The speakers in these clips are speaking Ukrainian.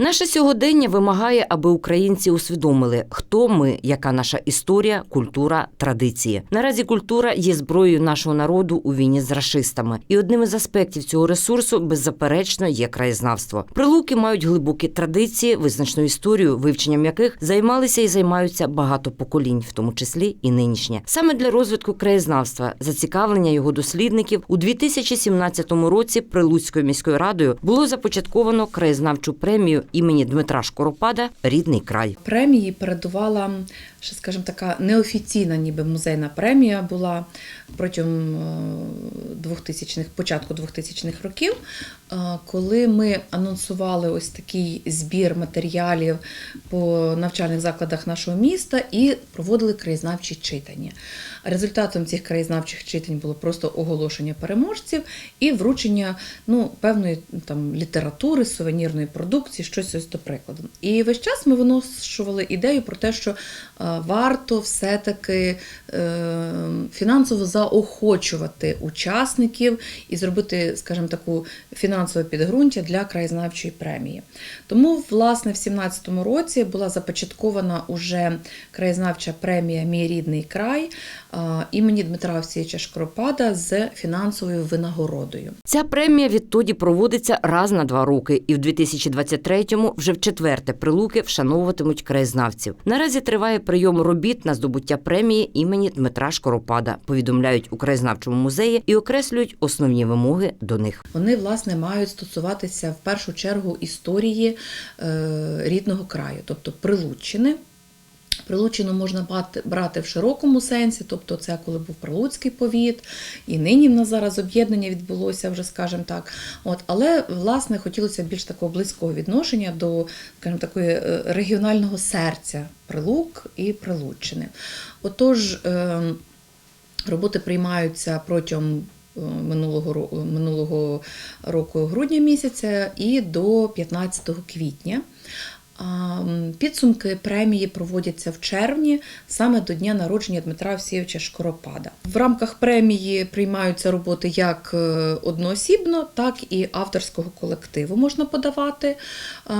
Наше сьогодення вимагає, аби українці усвідомили, хто ми, яка наша історія, культура, традиції. Наразі культура є зброєю нашого народу у війні з рашистами, і одним із аспектів цього ресурсу беззаперечно є краєзнавство. Прилуки мають глибокі традиції, визначну історію, вивченням яких займалися і займаються багато поколінь, в тому числі і нинішнє. Саме для розвитку краєзнавства, зацікавлення його дослідників у 2017 році Прилуцькою міською радою було започатковано краєзнавчу премію імені Дмитра Шкоропада Рідний край. Премії передувала, ще скажімо, така неофіційна, ніби музейна премія була протягом е, 2000-х, початку 2000-х років, е, коли ми анонсували ось такий збір матеріалів по навчальних закладах нашого міста і проводили краєзнавчі читання. Результатом цих краєзнавчих читань було просто оголошення переможців і вручення ну, певної там, літератури, сувенірної продукції, щось ось до прикладу. І весь час ми виношували ідею про те, що варто все-таки е, фінансово заохочувати учасників і зробити, скажімо, таку фінансове підґрунтя для краєзнавчої премії. Тому, власне, в 2017 році була започаткована уже краєзнавча премія Мій рідний край імені Дмитра Овсійча Шкоропада з фінансовою винагородою. Ця премія відтоді проводиться раз на два роки, і в 2023-му вже в четверте прилуки вшановуватимуть краєзнавців. Наразі триває прийом робіт на здобуття премії імені Дмитра Шкоропада. Повідомляють у краєзнавчому музеї і окреслюють основні вимоги до них. Вони власне мають стосуватися в першу чергу історії е, рідного краю, тобто Прилуччини. Прилуччину можна брати в широкому сенсі, тобто це коли був Прилуцький повіт, і нині в нас зараз об'єднання відбулося, вже скажімо так. От, але власне хотілося більш такого близького відношення до скажімо, такої е, регіонального серця Прилук і Прилуччини. Отож, е, роботи приймаються протягом минулого, минулого року грудня місяця і до 15 квітня. Підсумки премії проводяться в червні, саме до дня народження Дмитра Овсійовича Шкоропада. В рамках премії приймаються роботи як е, одноосібно, так і авторського колективу можна подавати. Е,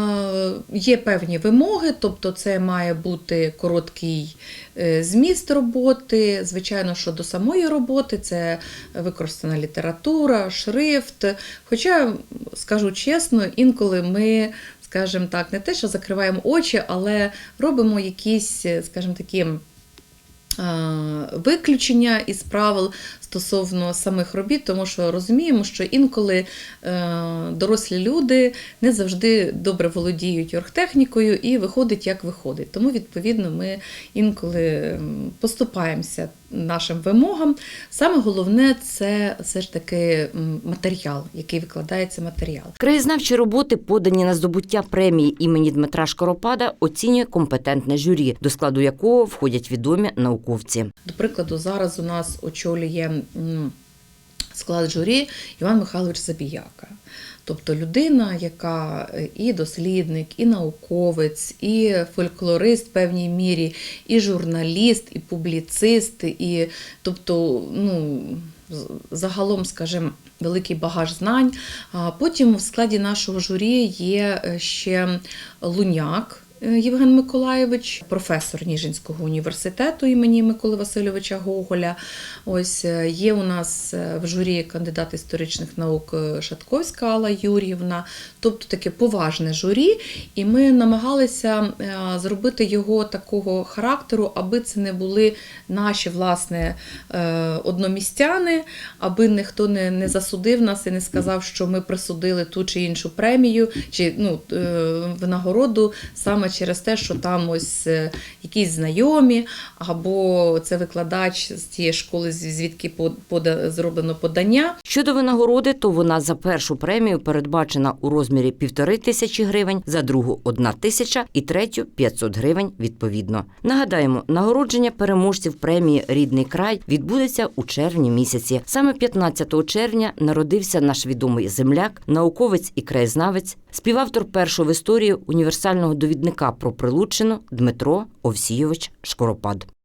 Є певні вимоги, тобто це має бути короткий е, зміст роботи. Звичайно, що до самої роботи це використана література, шрифт. Хоча, скажу чесно, інколи ми скажімо так, не те, що закриваємо очі, але робимо якісь, скажімо такі. Виключення із правил стосовно самих робіт, тому що розуміємо, що інколи е, дорослі люди не завжди добре володіють оргтехнікою і виходить, як виходить. Тому, відповідно, ми інколи поступаємося нашим вимогам. Саме головне це все ж таки матеріал, який викладається матеріал. Краєзнавчі роботи, подані на здобуття премії імені Дмитра Шкоропада, оцінює компетентне журі, до складу якого входять відомі науковці. До прикладу, зараз у нас очолює склад журі Іван Михайлович Забіяка. Тобто людина, яка е, і дослідник, і науковець, і фольклорист в певній мірі, і журналіст, і публіцист, і тобто, ну, загалом, скажімо, великий багаж знань. Потім в складі нашого журі є е, ще Луняк. Е, Євген Миколаєвич, професор Ніжинського університету імені Миколи Васильовича Гоголя. Ось е, є у нас е, в журі кандидат історичних наук Шатковська Алла Юр'ївна, тобто таке поважне журі, і ми намагалися зробити його такого характеру, аби це не були наші власне одномістяни, аби ніхто не, не засудив нас і не сказав, що ми присудили ту чи іншу премію, чи ну, винагороду саме через те, що там ось е, якісь знайомі, або це викладач з тієї школи, звідки пода- зроблено подання. Щодо винагороди, то вона за першу премію передбачена у розмірі півтори тисячі гривень, за другу одна тисяча і третю 500 гривень відповідно. Нагадаємо, нагородження переможців премії Рідний край відбудеться у червні місяці. Саме 15 червня народився наш відомий земляк, науковець і краєзнавець, співавтор першого в історії універсального довідника про Прилучину Дмитро Овсійович Шкоропад.